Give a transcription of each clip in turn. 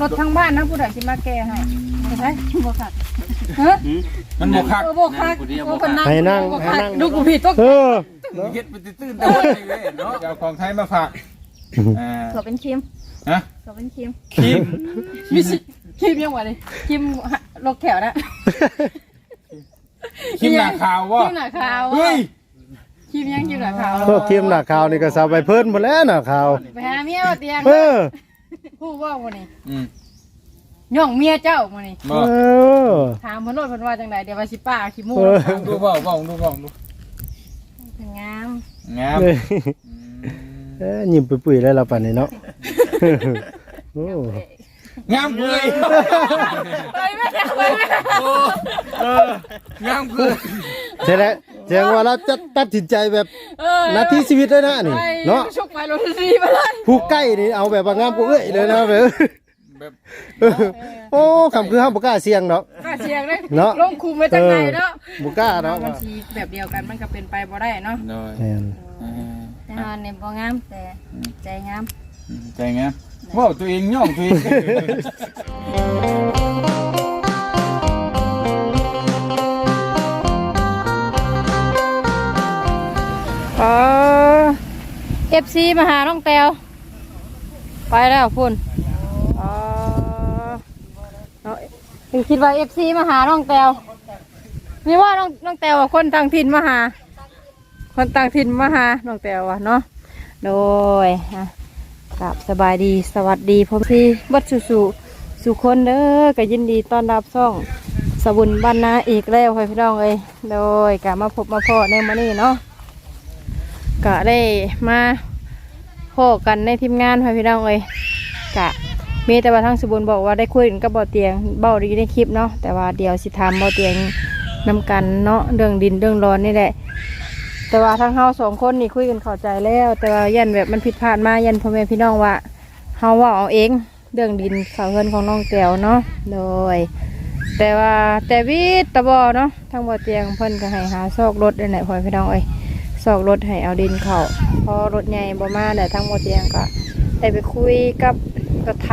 รถทางบ้านนะผู้ใดสิมาแก้ให้ใช่บ่คักฮะมันบ่คักเออบ่คักบ่คนนั่งให้นั่งบ่ให้คักนั่งดูกูผิดตัวเออเฮ็ดไปตื้นๆแต่ว่าไอ้เว้ยเนาะเอาของไทยมาฝากอ่าเขาเป็นคิมฮะเขาเป็นคิมครีมมีสิคิมยังวะนี่คิมลกแถวนะครีมหน้าขาววะคิมหน้าขาวเฮ้ยคิมยังคิมหน้าขาวพวกทีมหน้าข่าวนี่ก็สาวไปเพิ่นหมดแล้วหน้าข่าวไปหาเมียเอาเตียงเออ ผู้ว่าวันนี้อืมย่องเมียเจ้าวันนี้บ่เออถามเพิ่นโลดเพิ่นว่าจังไดเดี๋ยวว่าสิป้าขี้มูกเออลองดูบ่บ่ดูบ่ดูงามงามเนี่ยอืมเอ้ยยิ้มปุ้ยๆเลยเราป่านนี้เนาะโอ้งามเลยไปแม่ไปแม่โอ้เอองามเลย ใช่แล้วแสดงว่าเราจะตัดสินใจแบบเออนาทีชีวิตเลยนะนี่ไปเนาะชุกไปรถรีไปเลยผู้ใกล้นี่เอาแบบว่างามกูเอ้ยเลยนะแบบแบบโอ้คำคือห้ามบุกล้าเสียงเนาะ กล้าเสียงเลยเนาะ ลงคุมไว้จังไหนเนาะบุกล้าเนาะมันสีแบบเดียวกันมันก็เป็นไปบ่ได้เนาะโดยแม่นอ่าแต่ว่าเนี่ยบ่งามแต่ใจงาม ใจงามว้าวตัวเองย่องตัวเอง เอฟซีมาหาน้องแตวไปแล้วพุ่นเออเอาถึงคิดว่าเอฟซีมาหาน้องแตวนี่ว่าน้องน้องแตวว่าคนต่างถิ่นมาหา คนต่างถิ่นมาหาน้องแตวว่ะเนาะโดยอะกลับสบายดีสวัสดีพ่อพี่บัดสุสุสุคนเด้อก็ยินดีต้อนรับซ่องสบุญบ้านนาอีกแล้วพ่อพี่น้องเอ้ยโดยกลับมาพบมาพอในมื้อนี้เนาะ ก็ได้มาพบกันในทีมงานพ่อพี่น้องเอ้ยกะมีแต่ว่าทั้งสุบุญบอกว่าได้คุยกันกับเบาเตียงเบาดีในคลิปเนาะแต่ว่าเดี๋ยวสิทำเบาเตียงนำกันเนาะเรื่องดินเรื่องร้อนนี่แหละ แต่ว่าทั้งเฮาสองคนนี่คุยกันเข้าใจแล้ว แต่ว่ายันแบบมันผิดพลาดมายันพ่อแม่พี่น้องว่าเฮาว่าเอาเองเรื่องดินเขาเฮือนของน้องแก้วเนาะโดย แต่ว่าแต่วิตะบอเนาะทั้งบ่เตียงเพิ่นก็ให้หาซอกรถได้วยแหละพ่อพี่น้องเอ้ย ซอกรถให้เอาดินเขาพอรถใหญ่บ่มาแต่ทั้งหมดเตียงก็ได้ไปคุยกับกรถไถ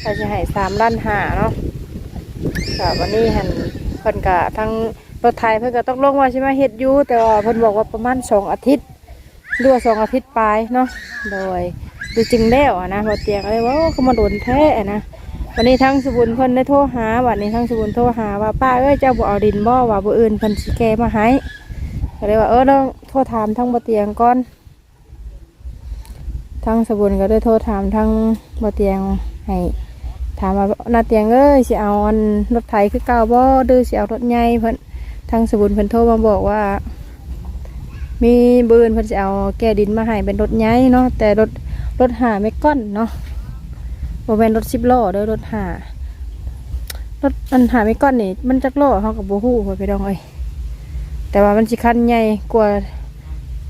เขาจะให้สามล้านห้าเนาะก็วันนี้หันเพิ่นก็ทั้งรถไถเพิ่นก็ต้องลงว่าใช่ไหมเฮ็ดยูแต่ว่าเพิ่นบอกว่าประมาณสองอาทิตย์หรือว่าสองอาทิตย์ปลายเนาะโดยดูจริงแล้วอะนะรถเตียงก็เลยว่าเขามาโดนแท้นะวันนี้ทั้งสุบุญเพิ่นได้โทรหาวันนี้ทั้งสุบุญโทรหาว่าป้าเอ้ยเจ้าบ่เอาดินบ่ว่าบ่อื่นเพิ่นสิแกมาให้ ก็เลยว่าเออต้องโทษถามทั้งบะเตียงก่อนทั้งสบุญก็ได้โทษถามทั้งบะเตียงให้ถามว่านาเตียงเอ้ยสิเอาอันรถไถคือเก่าบ่ดื้อสิเอารถใหญ่เพิ่นทั้งสบุญเพิ่นโทรมาบอกว่า มีบืนเพิ่นสิเอาแก้ดินมาให้เป็นรถใหญ่เนาะแต่รถรถหาไม่ก้อนเนาะบ่แม่นรถสิบล้อเด้อรถหารถอันหาไม่ก้อนนี่มันจักล้อเฮาก็บ่ฮู้พอพี่น้องเอ้ย แต่ว่ามันสิคันใหญ่กว่า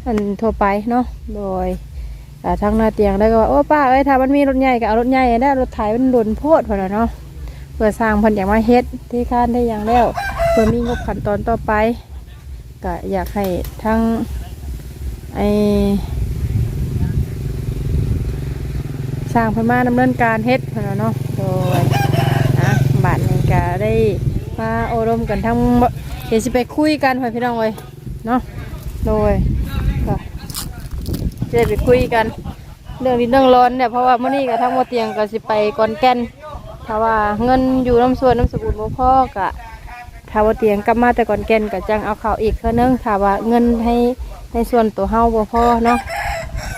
อันทั่วไปเนาะโดยอ่าทางหน้าเตียงได้ก็ว่าโอ้ป้าเอ้ยถ้ามันมีรถใหญ่ก็เอารถใหญ่ได้รถไถมันโดนโพดพอแล้วเนาะเพื่อสร้างพันอย่างมาเฮ็ดที่ค้านได้อย่างแล้วเพื่อมีงบขั้นตอนต่อไปก็อยากให้ทั้งไอสร้างพิ่นมาดำเนินการเฮ็ดพอแล้วเนาะโดยนะบาทนี้ก็ได้มาโอรมกันทั้ง เดี๋ยวสิไปคุยกันไปพี่น้องเลยเนาะโดยก็จะไปคุยกัน เรื่องดินเรื่องร้อนเนี่ยเพราะว่าเมื่อนี้กับทั้งหมดเตียงก็สิไปก่อนแก่นถ้าว่าเงินอยู่น้ำส่วนน้ำสบู่บ่พ่อกะถ้าว่าเตียงกลับมาแต่ก่อนแก่นก็จังเอาเข่าอีกเท่านึงถ้าว่าเงินให้ในส่วนตัวเฮาบ่พอเนาะ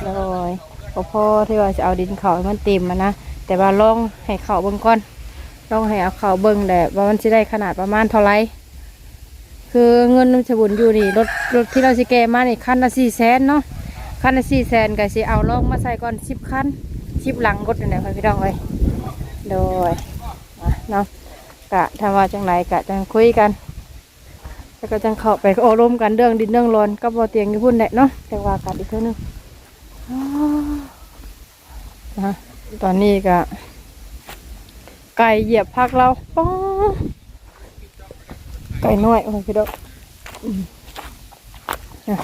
โดยบ่พอที่ว่าจะเอาดินเข่ามันเต็มอะนะแต่ว่าลองให้เข่าเบิ่งก่อนลองให้เอาเข่าเบิ่งแหละว่ามันจะได้ขนาดประมาณเท่าไหร คือเงินน้ำสบุนอยู่นี่รถรถที่เราสิแกมานี่คันละสี่แสนเนาะคันละสี่แสนก็สิเอาลองมาใส่ก่อนสิบคันสิบหลังรถนั่นแหละพี่น้องเลยโดยเนาะกะทำว่าจังไรกะจังคุยกันแล้วก็จังเข้าไปโอ้ร่มกันเรื่องดินเรื่องร้อนก็บอเตียงอยู่พุ่นแหละเนาะจังว่ากันอีกเท่านึงนะตอนนี้ก็ไก่เหยียบพักเราป้อ ไก่น้อยโอ้ยพี่ดอกอืมอะ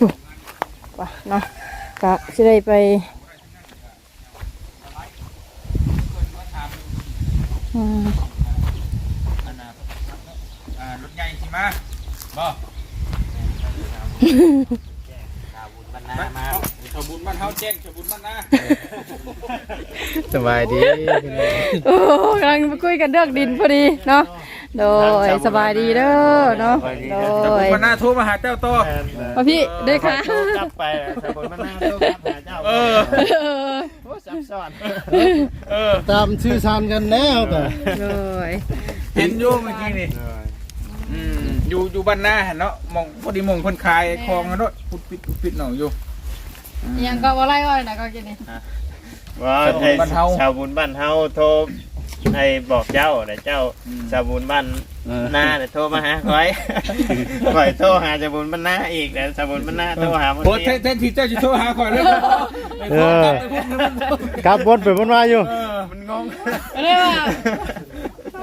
อุ๊ยว่ะเนาะกะจะได้ไปอืมอันน่ะอ่ารถใหญ่สิมาบ่ มามาชาว บุญบ้านเฮาแจ้งชาวบุญบ้านนาสบายดีโอ้กำลังคุยกันเรื่องดินพอดีเนาะโดยสบายดีเด้อเนาะโดชาวบุญยบ้านนาโทรมาหาเจ้าโตมาพี่ได้ค่ะกลับไปสมุนมันน่าต้องกลับหาเจ้าเออเออโอ้ซับซ้อนเออ ตามชื่อชานกันแล้วก็โดยเห็นอยู่เมื่อกี้นี่อืมอยู่อยู่บ้านนาเห็นเนาะมองพอดีมองคนขายคลองกันด้วยพุดปิดพุดปิดหน่อยอยู่ ยังก็ว่าไล่ว่าไหนก็กินนี่ว่าไอ้ชาวบุญบ้านเฮาโทรไอ้บอกเจ้าแต่เจ้าชาวบุญบ้านหน้าแต่โทรมาหาคอยคอยโทรหาชาวบุญบ้านหน้าอีกแต่ชาวบุญบ้านหน้าโทรหาโอ้แทนแทนที่เจ้าจะโทรหาข่อยเลยเออกลับวนไปวนมาอยู่เออมันงงไม่ได้ว่า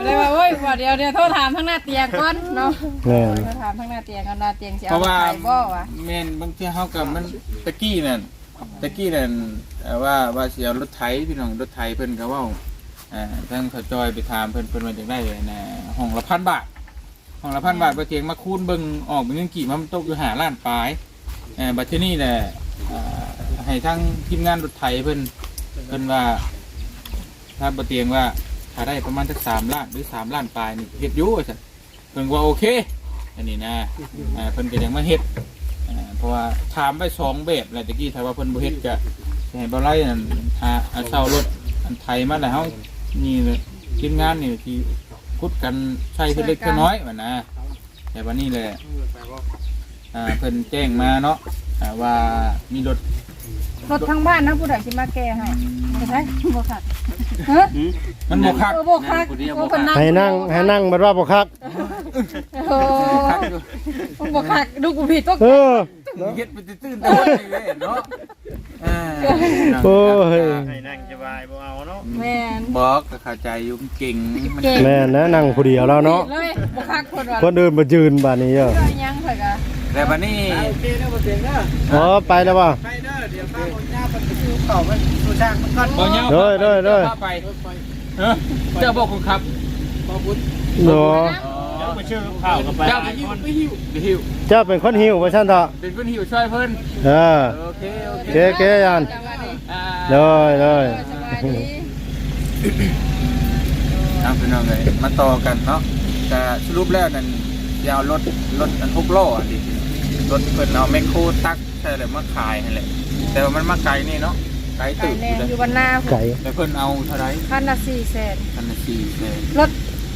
ไม่ได้ว่าโอ้ยว่าเดี๋ยวเดี๋ยวโทษถามทั้งหน้าเตียงก่อนเนาะแม่นโทษถามทั้งหน้าเตียงกันหน้าเตียงสิเพเอาราะว่าไปบ่วะแม่นบางทีเฮากับมันตะกี้นั่นตะกี้นั่นเอ่อว่าว่าสิเอารถไถพี่น้องรถไถเพิ่นก็เว้าอ่าทางเขาจอยไปถามเพิ่นเพิ่นว่าจังได้นะห้องละพันบาทห้องละพันบาทบ่เตียงมาคูณเบิ่งออกเป็นเงินกี่มันตกอยู่หาล้านปลายเอ่อบัดทีนี้แหละอ่าให้ทางทีมงานรถไถเพิ่นเพิ่นว่าถ้าบ่เตียงว่า ถ้าได้ประมาณสัก3ล้านหรือ3ล้านปลายนี่เฮ็ดอยู่ว่าซั่นเพิ่นว่าโอเค อันนี้นะอ่าเพิ่นก็ยังมาเฮ็ดอ่าเพราะว่าถามไปสองแบบแหละตะกี้ถ้าว่าเพิ่นบ่เฮ็ดก็สิให้บ่ไล่นั่นหาเอาเช่ารถอันไทยมาแล้วเฮานี่เลยทีมงานนี่ที่คุดกันใช้คือเล็กคือน้อยว่านะแต่วันนี้แหละอ่าเพิ่นแจ้งมาเนาะ อ่าว่ามีรถรถทั้งบ้านนะผู้ใดสิมาแก้ให้ไม่ใช่บ่คักฮะมันบ่คักเออบ่คักโอ้คนนั่งให้นั่งให้นั่งบัดว่าบ่คักโอ้คักอยู่บ่คักดูกูผิดตัวเออเฮ็ดไปตื้นๆแต่ว่านี่เว้ยเนาะอ่าโอ้ยให้นั่งสบายบ่เอาเนาะแม่นบอกก็เข้าใจอยู่มันเก่งมันเก่งแม่นนะนั่งผู้เดียวแล้วเนาะเลยบ่คักคนว่าคนอื่นมายืนบัดนี้เด้อก็ยังเถอะกะ แต่วันนี้อ๋อไปแล้วบ่ไปเด้อเดี๋ยวป้าคนหน้าเป็นคิวเข่าไปสู่ช่างมันก่อนบ่เนาะเด้อเด้อเด้อไปเออเจ้าบอกคุณครับเนาะเจ้าไปชื่อข้าวกับไปเจ้าหไปลายหิควนไปหิวไปหิวเจ้าเป็นคนหิวว่าซั่นเถอะเป็นคนหิวช่วยเพิ่นเออโอเคโอเคเก๋เก๋ยันจังหวะนี้อ่าเลยเลยสบายดีเอาพี่น้องเลยมาต่อกันเนาะแต่สรุปแล้วนั่นยาวรถรถอันหกล้ออะดิ รถเพิ่นเอาแมคโครตักใช่เลยมาขายนั่นแหละแต่ว่ามันมาไกลนี่เนาะไกลไก่ตื่นแน่อยู่เลยอยู่วันหน้าไก่แต่เพิ่นเอาเท่าไหรคันละสี่แสนพันสี่เลยรถ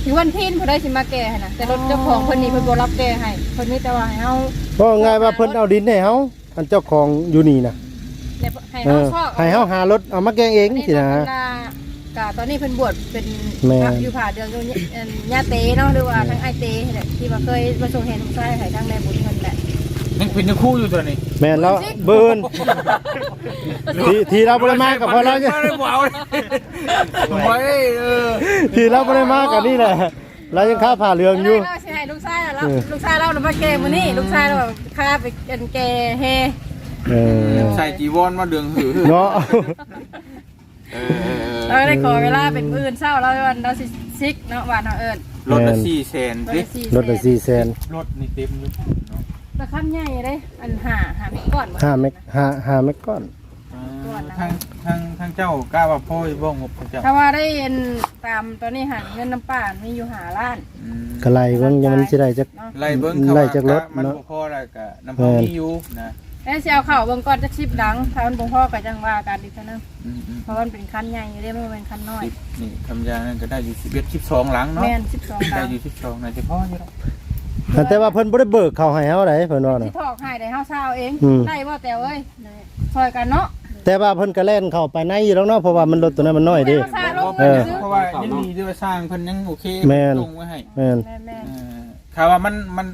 อยู่วันพินผู้ใดสิมาแก้ให้นะแต่รถเจ้าของเพิ่นนี่เพิ่นบ่รับแก้ให้เพิ่นมีแต่ว่าให้เฮาเพราะง่ายว่าเพิ่นเอาดินให้เฮาอันเจ้าของอยู่นี่น่ะเนี่ยให้เอเฮาอชอบให้เฮาหารถเอามาแกงเองสินะ กะตอนนี้เพิ่นบวชเป็นแม่ พระอยู่ผ่าเดือนอยู่เนี่ยเอิ่นย่าเตเนาะหรือว่าทั้งไอเตนี่แหละที่ว่าเคยประสบเหตุทุกข์ใให้ทั้งแม่บุญเพิ่นแหละ ยังเป็นยังคู่อยู่ตัวนี้แม่นแล้วเบิ่นทีทีเราบ่ได้มากับพอเราเนี่ยไม่ได้บ่เอาเลยโอ้ยเออทีเราบ่ได้มากับนี่แหละเรายังค้าผ่าเรืองอยู่เราสิให้ลูกชายเราเออลูกชายเราน่ะมาแก้มื้อนี้ลูกชายเราพาไปกันแก้เฮเออใส่จีวรมาเดืองหือเนาะเออเออเออเราได้ขอเวลาเป็นมื้ออื่นเช้าเราวันเราสิซิกเนาะวันเฮาเอิ้นรถละสี่แสนเราสิได้สี่รถละ4แสนรถนี่เต็มอยู่เนาะ ราคาใหญ่เด้อันหาหาไม่ก่อนบ่ห้าเมกห้าห้าเมกก้อน ทางทางทางเจ้ากล้าว่าพ่อจะบ่งบทางเจ้าถ้าว่าได้เอ็นตามตอนนี้หันเงินน้ำป่ามีอยู่หาล้านอืมกะไลเบิ่งยังมันสิได้จัก เนาะไล่เบิ้งเขาไล่ว่าจากรถมันเนาะบ่พอแล้วก็น้ำพอมีอยู่นะแล้วสิเอาเข้าเบิ่งก่อนจะชิบดังถ้ามันบ่พอก็จังว่ากันอีกเท่านึงอืมอืมเพราะมันเป็นคันใหญ่อยู่เด้มันบ่เป็นคันน้อยสิบนี่คำยานั่นก็ได้อยู่สิบเอ็ดสิบสองหลังเนาะแม่น12ได้ดังอยู่สิบสองน่าจะพออยู่แล้ว แต่ว่าเพิ่นบ่ได้เบิกเข้าให้เฮาได้เพิ่นว่าสิน่ะ ถอกให้ได้เฮาเช้าเองอืม ได้บ่แต่เอ้ยช่วยกันเนาะแต่ว่าเพิ่นก็แล่นเข้าไปในอยู่แล้วเนาะเพราะว่ามันรถตัวนั้นมันน้อยเดิเอาซาลงเออซื้อเพราะว่ายังมีด้วยว่าสร้างเพิ่นยังโอเคแม่น ลงไว้ให้แม่นแม่แม่เออถ้าว่ามันมัน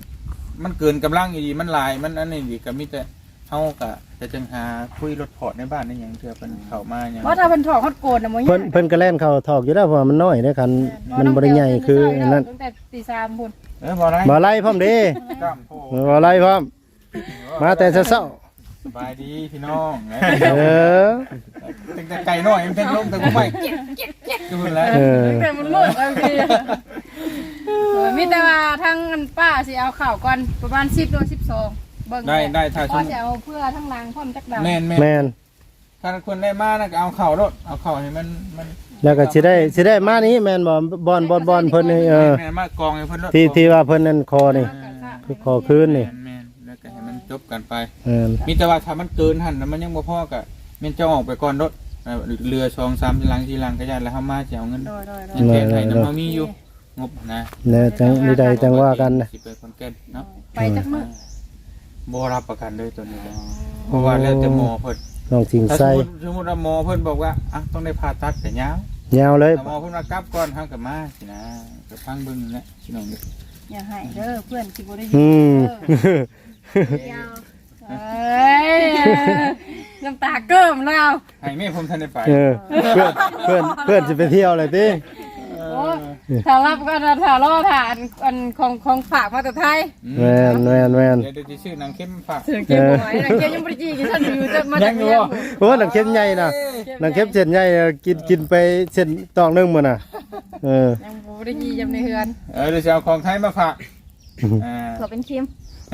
มันเกินกำลังอยู่ดีมันหลายมันอันนี้ดีก็มีแต่เฮาก็จะจังหาคุยรถพอร์ตในบ้านนี่หยังเทื่อเพิ่นเข้ามาหยังเพราะถ้าเพิ่นถอกฮอดโกนน่ะบ่ยากเพิ่นเพิ่นก็แล่นเข้าถอกอยู่แล้วเพราะว่ามันน้อยเด้อคันมันบ่ได้ใหญ่คืออันนั้นตั้งแต่ตี3พุ่น เออบ่ไรบ่ไล่พร้อมเด้กล้ามโพบ่ไล่พร้อม มาแต่เช้าสบายดีพี่น้องนะเออตั้งแต่ไก่น้อยมันเป็นลมแต่กูไม่เก็บเก็บเก็บกูแล้วเออ แต่มันมืดบางทีเออมีแต่ว่าทั้งอันป้าสิเอาข่าวก่อนประมาณ10โดย12เบิ่งได้ได้ถ้าก็ชุนสิเอาเพื่อทั้งหลังพร้อมจักดาวแม่นแม่แม่นถ้าคนได้มานะก็เอาเข่ารถเอาเข่าให้มันมัน แล้วก็สิได้สิได้มานี้แม่นบ่บอลบอลบอลเพิ่นนี่เออแม่นมากองให้เพิ่นรถที่ที่ว่าเพิ่นนั่นคอนี่ คือคอคืนนี่แม่นๆแล้วก็ให้มันจบกันไป เออมีแต่ว่าถ้ามันเกินหันนะมันยังบ่พอก็แม่นเจ้าออกไปก่อนรถเอ่อเรือ2 3ทีหลังทีหลังก็ยานแล้วเฮามาสิเอาเงินโดยโดยโดยัยงแทนให้นำเฮามีอยู่งบนะเนี่ยจังนี่ใดจังว่ากันนะสิไปคอนแก่นเนาะไปจักมื้อบ่รับประกันเลยตัวนี้นะเพราะว่าแล้วแต่หมอเพิ่น น้องสิงถ้าสใส่มมุติสมมุติว่าหมอเพิ่นบอกว่าอะต้องได้ผ่าตัดแต่ยาวยาวเลย แต่หมอเพิ่นว่ากลับก่อนเฮาก็มาสินะก็ฟังเบิ่งนั่นแหละพี่น้องเด้ออย่าให้เด้อเพื่อนสิบ่ได้ยิอืนมเด้อเอ้ยน้ำตาเกิ่มแล้วให้แม่ผมทันได้ไปเออเพื่อนเพื่อนเพื่อนสิไปเที่ยวเลยติโอ้ ถ้ารับก็นะถ้ารอถ้าอันอันของของฝากมาแต่ไทยแม่นแม่นแม่นเดี๋ยวเดี๋ยวสิชื่อนางเข้มฝากถึงเก็บหวยนะเก็บยังบ่ได้จีกินท่านอยู่จะมาจากเมียโอ้หนังเข้มใหญ่น่ะหนังเข้มเส้นใหญ่น่ะกินกินไปเส้นตองหนึงมื้อน่ะเออยังบ่ได้จีจำในเฮือนเออเดี๋ยวจะเอาของไทยมาฝากอ่าเขาเป็นคิม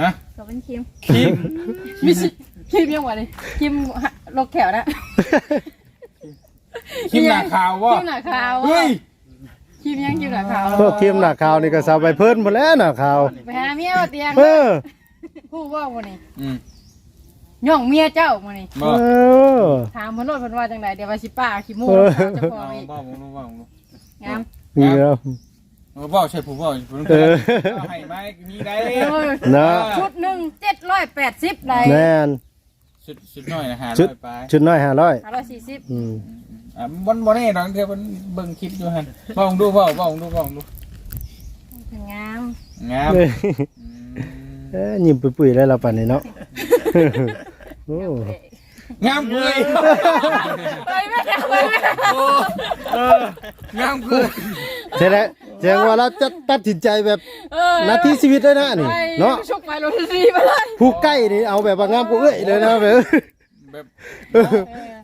ฮะเขาเป็นคิมคิมมีสิคิมยังวะนี่คิมลกแขวนะคิมหน้าขาววะคิมหน้าขาวเฮ้ย คิมยังคิมหน้าขาวพวกครีมหน้าขาวนี่ก็สาวไปเพิ่นหมดแล้วหน้าขาวไปหาเมียว่าเตียงเออผู้ว่าบ่นี่อืมย่องเมียเจ้าบ่นี่บ่เออถามเพิ่นโลดเพิ่นว่าจังไดเดี๋ยวว่าสิป้าขี้มูกเออเจ้าของเอาอีกบ่บ่บ่บ่บ่งามนี่แล้วเอาบ่ใช่ผู้บ่ผมเออเอาให้ไหมมีได้เออเนาะชุดหนึง780ได้แม่นชุดชุดน้อยนะฮะชุดร้อยไปชุดน้อยห้าร้อย540อืม อะบ่บ่แน่ดอกเทื่อมันเบิ่งคลิปอยู่หั่นบ่ลองดูบ่บ่ลองดูบ่ลองดูงามงามเอ้ยอืมเอ้ยยิ้มปุ้ยๆแล้วเราปั่นนี่เนาะ โอ้งามเลยไปแม่ไปแม่งามคือใช่แล้วแจ้งว่าเราจะตัดสินใจแบบเออนาทีชีวิตเลยนะนี่ ไปเนาะชุกไปรถดีไปเลย ผู้ใกล้นี่เอาแบบว่างามกูเอ้ยเลยนะแบบ แบบ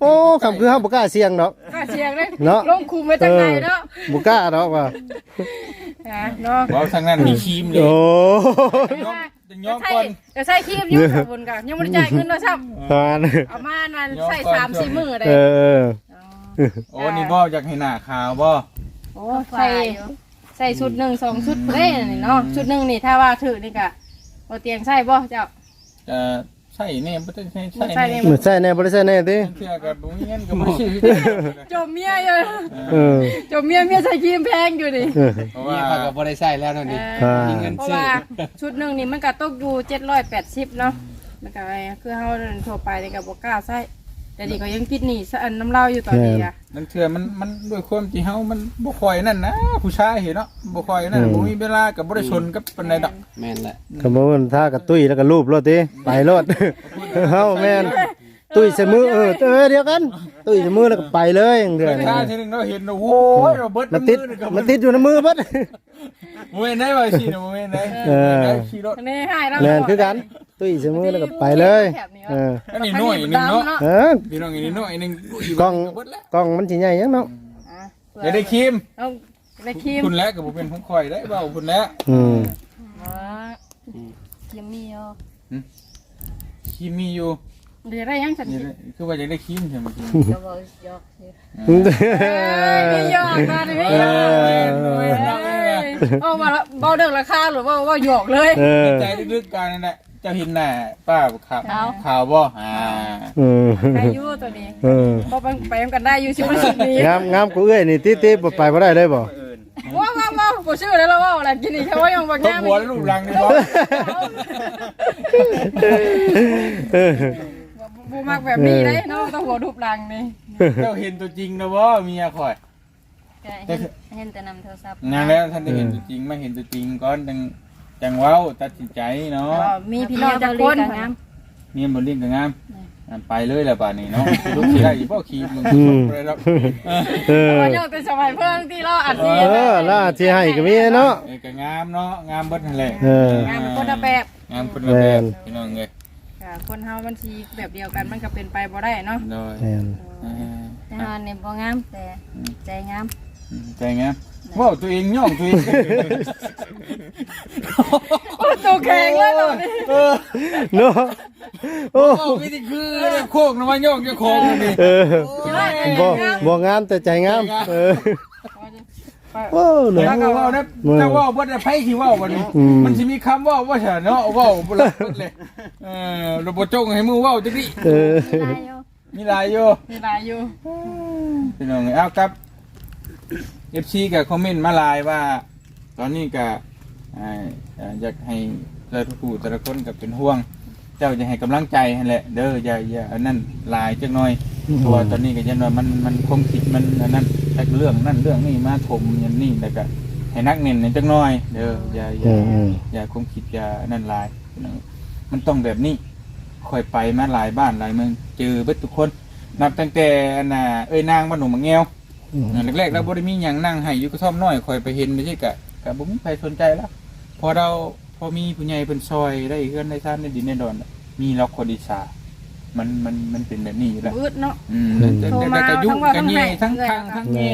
โอ้คำคือห้ามบุกล้าเสี่ยงเนาะกล้าเสียงเลยเนาะลงคุมไว้จังไหนเนาะบุกล้าเนาะว่าอะเนาะบ่ทางนั้นมีครีมเลยโอ้ย้อมจะย้อมใช่ก่อนจะใส่ครีมอยุ่งกับคนกันยังไม่ได้จ่ายเงินด้วยซ้ตอนำเอามามันใส่สามสี่มือเลยเออโอ้นี่บ่อยากให้หน้าขาวบ่โอ้ใส่ใส่ชุดหนึ่งสองชุดเล่นี่เนาะชุดหนึ่งนี่ถ้าว่าถือนี่กะเอาเตียงใส่บ่เจ้าเอ่อ ใช่แน่บ่ต้องใช่บ่ใช่ใช่แน่แน่เหมือนใส่แน่บ่ได้ใส่แน่ติเทื่อก็บ่มีเงินก็บ่ซื้อจมเมียอยู่เออจมเมียเมียใส่ครีมแพงอยู่ดิเออเพราะนี่ว่าเขาก็บ่ได้ใช้แล้วนั่นนี่ อ่ามีเงิน เพราะซื้อว่าชุดหนึ่งนี่มันก็ตกอยู่เจ็ดร้อยแปดสิบเนาะมันก็อะไรคือเฮาเดินทั่วไปนี่ก็บ่กล้าใส่ แต่ดีก็ยังคิดหนีซะอันน้ำเหล้าอยู่ตอนนี้อะนั่นเทื่อมันมันด้วยความที่เฮามันบ่ค่อยนั่นนะผู้ชายเห็นเนาะบ่ค่อยนั่นบ่มีเวลาก็บ่ได้ชนกับปานใดดอกแม่นแหละคำว่ามันท่ากับตุ้ยแล้วก็รูปรถติไปรถเฮาแม่นตุ้ยใส่มือเออเออเดียวกัน ตุ้ยใส่มือแล้วก็ไปเลยอย่างเดียวไปนี่ท่าทีนึงเราเห็นโอ้โหเราเบิดมันติดมันติดอยู่ในมือเบัดโมเมนต์ได้บ่สิโมเมนต์ได้เออขี่รถอันนี้ให้แล้วแม่นคือกันตุ้ยใส่มือแล้วก็ไปเลยเอออันนี้น้อยนึงเนาะเออพี่น้องอันนี้น้อยนึงกล้องเบิดแล้วกล้องมันสิใหญ่ยังเนาะอย่าได้ครีมเอาไปครีมคุณแล้วก็บ่เป็นของข่อยได้เว้าคุณแล้วอืมยังมีอะครีมมีอยู่เดี๋ยวได้ยังฉันนี่คิดแหละคือว่าจะได้ครีมใช่มั้ยจะบอกยอกสิเอ้ยไม่ยอมมาดิไม่ยอมเออเอามาเบาเรื่องราคาหรือว่าว่าหยอกเลยเออใจลึกๆกันนั่นแหละ เจ้าเห็นหน้าป้าขาวขาวบ่อ่าเอออายุตัวนี้เออพอไปไปกันได้อยู่ชิวชิวนี้งามงามกูเอ้ยนี่ติติบ่ไปบ่ได้เลยบ่อื่นว้าวว้าวว้าวผมชื่อแล้วว่าอะไรกินอีกแค่ว่ายังบางตบงามหัวแล้วรูปรังนี่บ่เออบูมักแบบนี้เลยเนาะต้องหัวรูปรังนี่เจ้าเห็นตัวจริงนะบ่เมียข่อยเห็นเห็นแต่นำโทรศัพท์งานแล้วท่านได้เห็นตัวจริงไม่เห็นตัวจริงก่อนจัง จังเว้าตัดสินใจเนาะมีพี่น้องจะคนงามเมียบ่เลี้ยงก็งามอะไปเลยแล้วป่านนี้เนาะลูกสิได้อีบ่ขี่มึงไปแล้วเออว่ายังเป็นสมัยเพิ่งที่เราอัดเอนี่อแล้วอาจสิให้ก็มีเนาะเออก็งามเนาะงามเบิดนั่นแหละเอองานเป็นคนละแบบงามคนละแบบพี่น้องเอ้ยค่ะคนเฮามันสิแบบเดียวกันมันก็เป็นไปบ่ได้เนาะโดยแม่นเออแต่ฮอนนี่บ่งามแต่ใจงามใจไง ว้าวตัวเองย่องตัวเองตัวแข็งเลยตอนนี้เออเนาะโอ้โอ้ไม่ได้คือโคกนะมันย่องเจ้าของนี่เออบ่บ่งามแต่ใจงามเออโอ้เนาะแล้วก็ว่านะจะว่าบ่ได้ไผสิว่าวันนี้อืมมันสิมีคำว่าว่าเฉยเนาะว่าบ่ละเบิดเลยเออเราบ่จงให้มือเว้าจังนี้เออได้อยู่มีหลายอยู่มีหลายอยู่พี่น้องเอาครับ FC ก็คอมเมนต์มาหลายว่า ตอนนี้ก็อ่าอ่าอยากให้แต่ละผู้แต่ละคนก็เป็นห่วง เจ้าจะให้กำลังใจให้แหละ เด้ออย่าอย่าอันนั้นหลายจักหน่อยเพราะว่าตอนนี้ก็ยันว่ามันมันคงคิดมันอันนั้นแต่เรื่องนั่นเรื่องนี้มาถมอยันนี่แต่ก็ให้นักเน้นในจักหน่อย เด้ออย่าอย่าอืมอย่าคงคิดอย่าอันนั่นหลายพี่น้องมันต้องแบบนี้ค่อยไปมาหลายบ้านหลายเมืองเจอเบิดทุกคน นับตั้งแต่อันน่ะเอ้ยนางบ้านหนุ่มมะเงียว อืมแรกๆเราบ่ได้มีหยังนั่งให้อยู่กระท่อมน้อยคอยไปเห็นไม่ใช่กะกะบ่มีใครสนใจแล้วพอเราพอมีผู้ใหญ่เป็นซอยได้เฮือนได้ท่านได้ดินได้ดอนมีล็อกคอดิสามันมันมันเป็นแบบนี้อยู่แล้วมืดเนาะ อืมแล้วแต่โทรแต่มาแต่กะยุทั้งว่ากันทั้งเย่ให้ทั้งเอื้อยทางทั้งแม่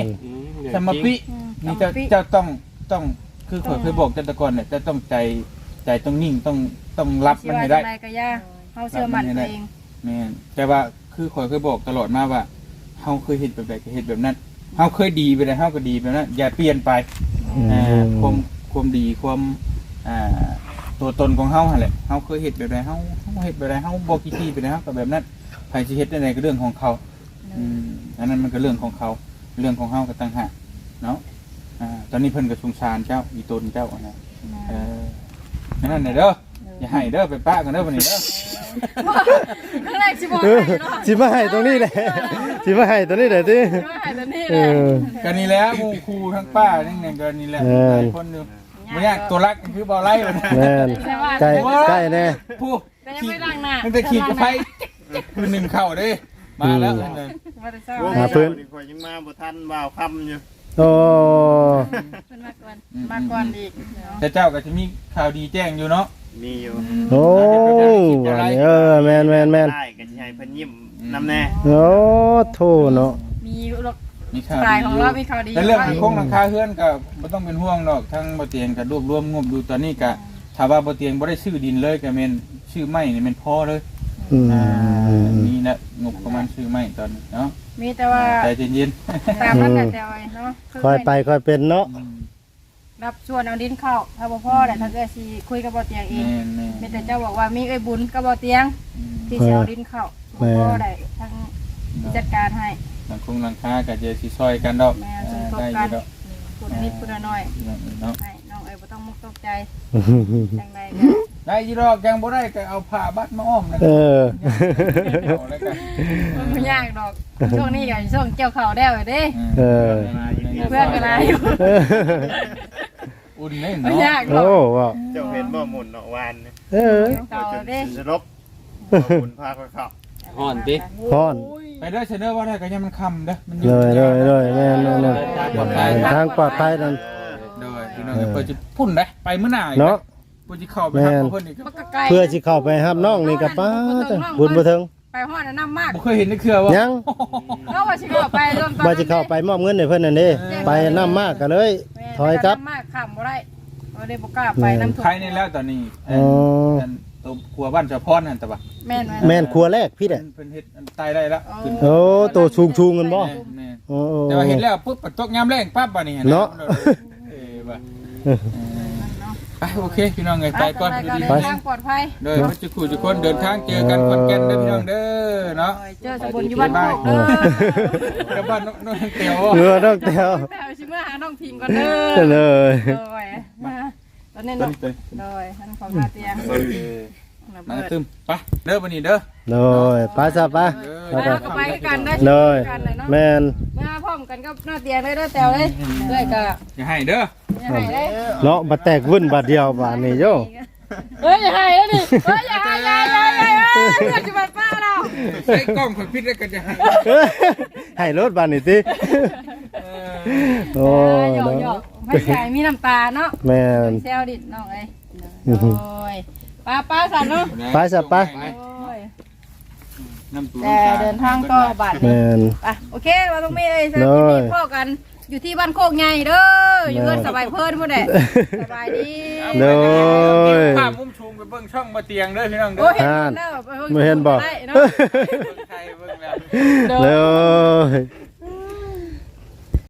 เย่นสมปิอืมนี่เจ้าสมปิเจ้าต้องต้องคือข่อยเคยบอกเจ้าแตะกอนเนี่ยเจ้าต้องใจใจต้องนิ่งต้องต้องรับสิมันว่าให้จัได้งไดก็ย่าเฮาเชื่อมั่นตัวเอง แม่นแต่ว่าคือข่อยเคยบอกตลอดมาว่าเฮาเคยเฮ็ดแบบใดก็เฮ็ดแบบนั้น เฮาเคยดีไปแล้วเฮาก็ดีแบบนั้นอย่าเปลี่ยนไปอืมอ่าความความดีความอ่าตัวตนของเฮาหั่นแหละเฮาเคยเฮ็ดแบบใดเฮาเฮาเฮ็ดแบบใดเฮาบ่กี่ทีไปแล้วเฮาก็แบบนั้นใครสิเฮ็ดได้ไหนก็เรื่องของเขาอืมอันนั้นมันก็เรื่องของเขา เรื่องของเฮาก็ต่างหากเนาะอ่าตอนนี้เพิ่นก็สงสารเจ้าอีตนเจ้าอะนะเออนั่นน่ะเด้อ อย่าให้เด้อไปป้ากันเด้อบัดนี้เด้อข้างแรกสิบอกเอให้อเนาะสิมาให้ตรงนี้แหละสิมาให้ตรงนี้แหละติสิมาให้ตัวนี้เอแหละอก็นี่แหละหมู่ครูทั้งป้านี่เนี่ยก็นี่แหละเออ หลายคนอยู่บ่ยากตัวรักคือบ่ไล่เลยนะแม่นใกล้ใกล้แน่ผู้แต่ยังไม่ล้างหน้าตั้งแต่ขี่กับไฟคือหนึ่งเข่าเด้ มาแล้วอืมนั่นเลยว่าแต่เช้าโอ้หาพื้นข่อยยังมาบ่ทันว่าวค่ำอยู่โอ้ เพิ่นมาก่อนมาก่อนอีกเนาะแต่เจ้าก็จะมีข่าวดีแจ้งอยู่เนาะ มีอยู่โอ้อันนี้เออแม่นแม่นแม่นได้ก็สิให้เพิ่นยิ้มนำแน่โอ้โทเนาะมีรถมีข่าวสายดีของอยู่เรามีข่าวดีแต่เรื่องยู่โครงหลังคาเฮือนก็ไม่ต้องเป็นห่วงดอกทั้งบ่เตียงก็รวบรวมงบดูตอนนี้ก็ถ้าว่าบ่เตียงบ่ได้ชื่อดินเลยก็แม่นชื่อไม้นี่แม่นพอเลยอืมอ่ามีนะงบประมาณชื่อไม้ตอนนี้เนาะมีแต่ว่าใจเย็นตามนั้นแหละแต่ว่าเนาะค่อยไปค่อยเป็นเนาะๆอืม รับชวนเอาดินเข้าถ้าบ่พ่อแต่ถ้าเกิดสิคุยกับบ่เตียงเองแม่นแม่นมีแต่เจ้าบอกว่ามีเอ้ยบุญกับบ่เตียงอืมที่สิเอาดินเข้าบ่พ่อได้ทั้งที่จัดการให้หลังคงหลังคาก็จะสิซอยกันดอกแม่สอ่ามทบได้อกันยู่ดอกพูดนิดพูดน้อยเนาะให้น้องเอ้ยบ่ต้องมุกตกใจจังใดก็ ได้ยีรอกยังบ่ได้ก็เอาผ้าบัดมาอ้อมนะเออ เอาแล้วกันมันบ่ยากดอกช่วงนี้ก็ช่วงเกี่ยวข้าวแล้วเด้ เออ เพื่อนก็หลายอยู่เอออุ่นเล่นบ่เนาะยากดโอ้อกว้าวเจ้าเห็นบ่หมุนเนาะวานเนี่ยเออเต่าเด้จะลบบ่หมุนพาค่อยเข้าห่อนติพอน ไปเด้อเชนเนอร์ว่าได้ก็ยังมันคำเด้อมันเลยเลยเลยแม่นแม่นแม่นทางปลอดภัยนั่น โดยพี่น้องเปิดจะพุ่นได้ไปมื้อหน้าเนาะ เปิดจะเข้าไปหาเพิ่นอีกมันก็ไกลเพื่อสิเข้าไปรับน้องนี่กับป้าแต่บุญบ่ถึงไปฮอดน้ำมากบ่เคยเห็นในเครือว่ายังเนาะว่าสิเข้าไปรวมตอนว่าสิเข้าไปมอบเงินให้เพิ่นนั่นเด้ไปน้ำมากก็เลย ถอยกลับน้ำมากข้ามบ่ได้บ่ได้บ่กล้าไปน้ำท่วใครมนี่แล้วตอนนี้อ๋อตัวครัวบ้านเจ้าพรนั่นแต่ว่าแม่นแม่นครัวแรกพี่แหละเพิ่นเฮ็ดตายได้แล้วขึ้นโอ้ตัวชูงๆกันบ่แม่นโอ้แต่ว่าเห็นแล้วปุ๊บปัดตกยามแรงปั๊บบัดนี้เนาะเออบ่ ไปโอเคพี่น้องไงไปก่อนไปดีไปๆทางปลอดภัยโดยพระจุกุจุกคนเดินทางเจอกันคอนแก่นเด้อพี่น้องเด้อเนาะเจอสมบุญอยู่บ้านโคกเด้อกับบ้านน้องน้องเตียวเรือน้องแต้วแต่เอาชิเมื่อหาน้องพิงก่อนเด้อเลยโดยมาตอนนี้น้องโดยท่านของมาเตียง ระมาเบิดตึมไปเด้อวันนี้เด้อเลยไปซะไปไปเอาก็ไปกันได้เลยกันเลยเนาะแม่นมาพร้อมกันก็หน้าเตียงเลยเด้อแตวเลยด้วยก็อย่าให้เด้ออย่าให้เลยเนาะมาแตกวุ่นบาดเดียวบาดนี้โยเฮ้ยอย่าให้แล้วดิเฮ้ยอย่าให้อย่าอย่าอย่าเพื่อนจะมาป้าเราใส่กล้องข่อยพิษแล้วก็จะให้ให้รถบาดนี้ติเออโอ้หยอกหยอเนาะกไม่ใช่มีน้ำตาเนาะแม่นเซลดิน้องเอ้ยโอ้ย ป้าป้าสันเนาะไปซะไปโอ้ยน้ำตูแต่เดินทางก็บาทแม่นอะโอเคมาตรงนี้เลยสำหรับได้ที่นี่พ่อกันอยู่ที่บ้านโคกไงเด้ออยู่เพื่อนสบายเพิ่นพุ่นแหละสบายดีโดย ภาพมุมชูงไปเบิ่งช่องมาเตียงเด้อพี่น้องเด้โอ้อเห็นอ่านแล้วไม่เห็นบ่ได้เนาะเบิ่งไทยเบิ่งแล้ว เลย